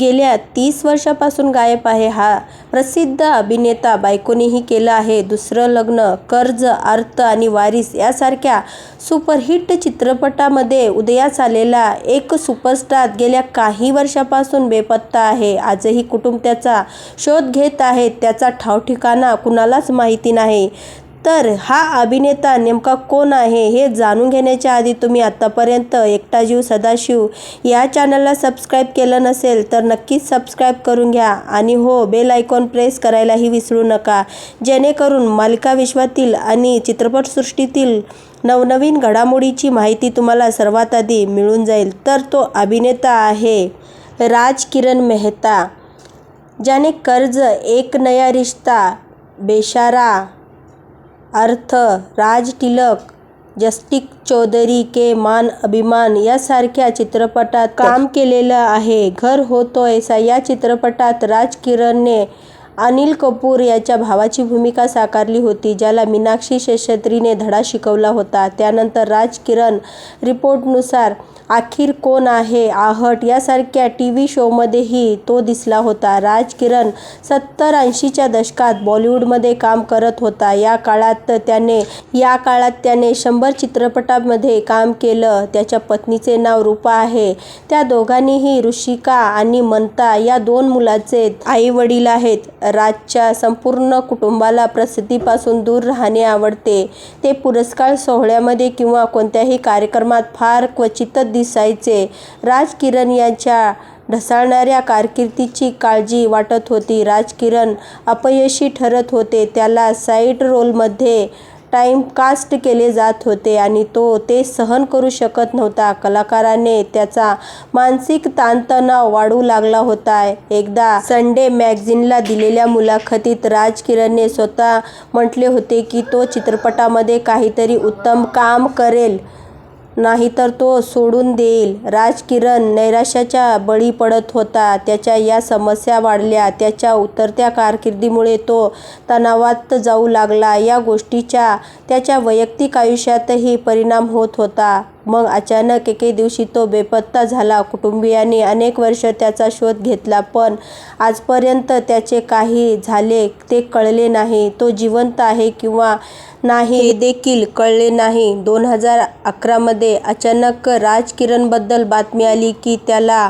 गेल्या तीस वर्षापासून गायब आहे हा प्रसिद्ध अभिनेता. बायकोनीही केलं आहे. दुसरं लग्न कर्ज अर्थ आणि वारीस यासारख्या सुपरहिट चित्रपटामध्ये उदयास आलेला एक सुपरस्टार गेल्या काही वर्षापासून बेपत्ता आहे. आजही कुटुंब त्याचा शोध घेत आहे. त्याचा ठावठिकाणा कुणालाच माहिती नाही. तर हा अभिनेता नेमका कोण आहे हे जाणून घेण्याच्या आधी तुम्ही आत्तापर्यंत एकटा जीव सदाशिव या चॅनलला सबस्क्राईब केलं नसेल तर नक्कीच सबस्क्राईब करून घ्या. आणि हो बेल आयकॉन प्रेस करायलाही विसरू नका. जेणेकरून मालिका विश्वातील आणि चित्रपटसृष्टीतील नवनवीन घडामोडीची माहिती तुम्हाला सर्वात आधी मिळून जाईल. तर तो अभिनेता आहे राज किरण मेहता ज्याने कर्ज एक नया रिश्ता बेशारा अर्थ राज टिलक जस्टिक चौधरी के मान अभिमान यासारख्या चित्रपटात काम केलेलं आहे. घर होतो ऐसा या चित्रपटात राज किरणने अनिल कपूर याच्या भावाची भूमिका साकारली होती ज्याला मीनाक्षी शेषत्रीने धडा शिकवला होता. त्यानंतर राज किरण रिपोर्टनुसार आखिर कोण आहे आहट? यासारख्या टी व्ही शोमध्येही तो दिसला होता. राज किरण सत्तर ऐंशीच्या दशकात बॉलिवूडमध्ये काम करत होता. या काळात त्याने या काळात त्याने शंभर चित्रपटामध्ये काम केलं. त्याच्या पत्नीचे नाव रूपा आहे. त्या दोघांनीही ऋषिका आणि मंता या दोन मुलाचे आई वडील आहेत. राजच्या संपूर्ण कुटुंबाला प्रसिद्धीपासून दूर राहणे आवडते. ते पुरस्कार सोहळ्यामध्ये किंवा कोणत्याही कार्यक्रमात फार क्वचितच दिसायचे. राज किरण यांच्या ढसाळणाऱ्या कारकिर्दीची काळजी वाटत होती. राज किरण अपयशी ठरत होते. त्याला साईड रोलमध्ये टाईमकास्ट केले जात होते आणि तो ते सहन करू शकत नव्हता. कलाकाराने त्याचा मानसिक ताणतणाव वाढू लागला होता. एकदा संडे मॅगझिनला दिलेल्या मुलाखतीत राज किरणने स्वतः म्हटले होते की तो चित्रपटामध्ये काहीतरी उत्तम काम करेल. नाहीतर तो सोडून देईल. राज किरण नैराश्याच्या बळी पडत होता. त्याच्या या समस्या वाढल्या. त्याच्या उतरत्या कारकिर्दीमुळे तो तणावात जाऊ लागला. या गोष्टीचा त्याच्या वैयक्तिक आयुष्यातही परिणाम होत होता. मग अचानक एके दिवशी तो बेपत्ता झाला. कुटुंबियांनी अनेक वर्ष त्याचा शोध घेतला पण आजपर्यंत त्याचे काही झाले ते कळले नाही. तो जिवंत आहे किंवा नाही हे देखील कळले नाही. दोन हजार अकरामध्ये अचानक राज किरणबद्दल बातमी आली की त्याला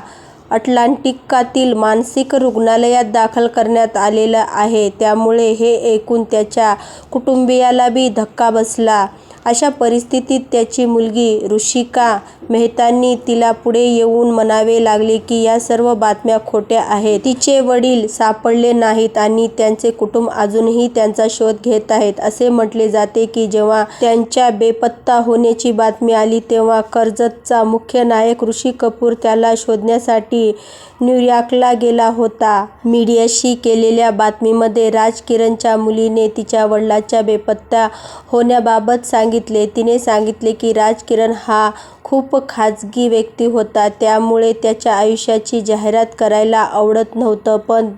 अटलांटिकातील मानसिक रुग्णालयात दाखल करण्यात आलेलं आहे. त्यामुळे हे ऐकून त्याच्या कुटुंबियाला बी धक्का बसला. अशा परिस्थितीत त्याची मुलगी ऋषिका मेहतांनी तिला पुढे येऊन म्हणावे लागले की या सर्व बातम्या खोट्या आहेत. तिचे वडील सापडले नाहीत आणि त्यांचे कुटुंब अजूनही त्यांचा शोध घेत आहेत. असे म्हटले जाते की जेव्हा त्यांच्या बेपत्ता होण्याची बातमी आली तेव्हा कर्जतचा मुख्य नायक ऋषी कपूर त्याला शोधण्यासाठी न्यूयॉर्कला गेला होता. मीडियाशी केलेल्या बातमीमध्ये राज किरणच्या मुलीने तिच्या वडिलांच्या बेपत्ता होण्याबाबत सांगितले तिने सांगितले की राज किरण हा खूप खाजगी व्यक्ती होता. त्यामुळे त्याच्या आयुष्याची जाहिरात करायला आवडत नव्हतं. पण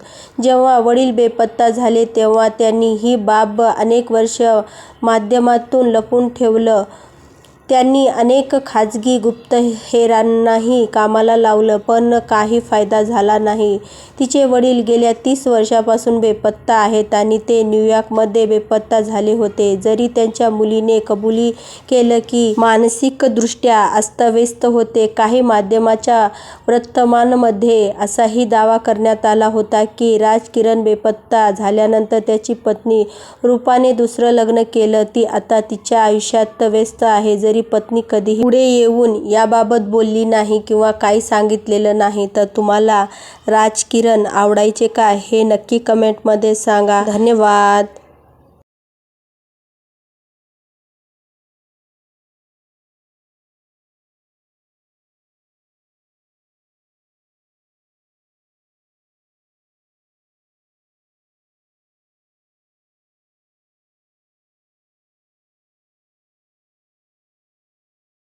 जेव्हा वडील बेपत्ता झाले तेव्हा त्यांनी ही बाब अनेक वर्ष माध्यमातून लपून ठेवलं. त्यांनी अनेक खाजगी गुप्तहेरांनाही कामाला लावलं पण काही फायदा झाला नाही. तिचे वडील गेल्या तीस वर्षापासून बेपत्ता आहेत आणि ते न्यूयॉर्कमध्ये बेपत्ता झाले होते. जरी त्यांच्या मुलीने कबुली केलं की मानसिकदृष्ट्या अस्तव्यस्त होते काही माध्यमाच्या वर्तमानमध्ये असाही दावा करण्यात आला होता की राज किरण बेपत्ता झाल्यानंतर त्याची पत्नी रूपाने दुसरं लग्न केलं. ती आता तिच्या आयुष्यात व्यस्त आहे. जरी पत्नी कधीही पुढे येऊन याबाबत बोलली नाही किंवा काही सांगितलेलं नाही तर तुम्हाला राज किरण आवडायचे का हे नक्की कमेंटमध्ये सांगा. धन्यवाद.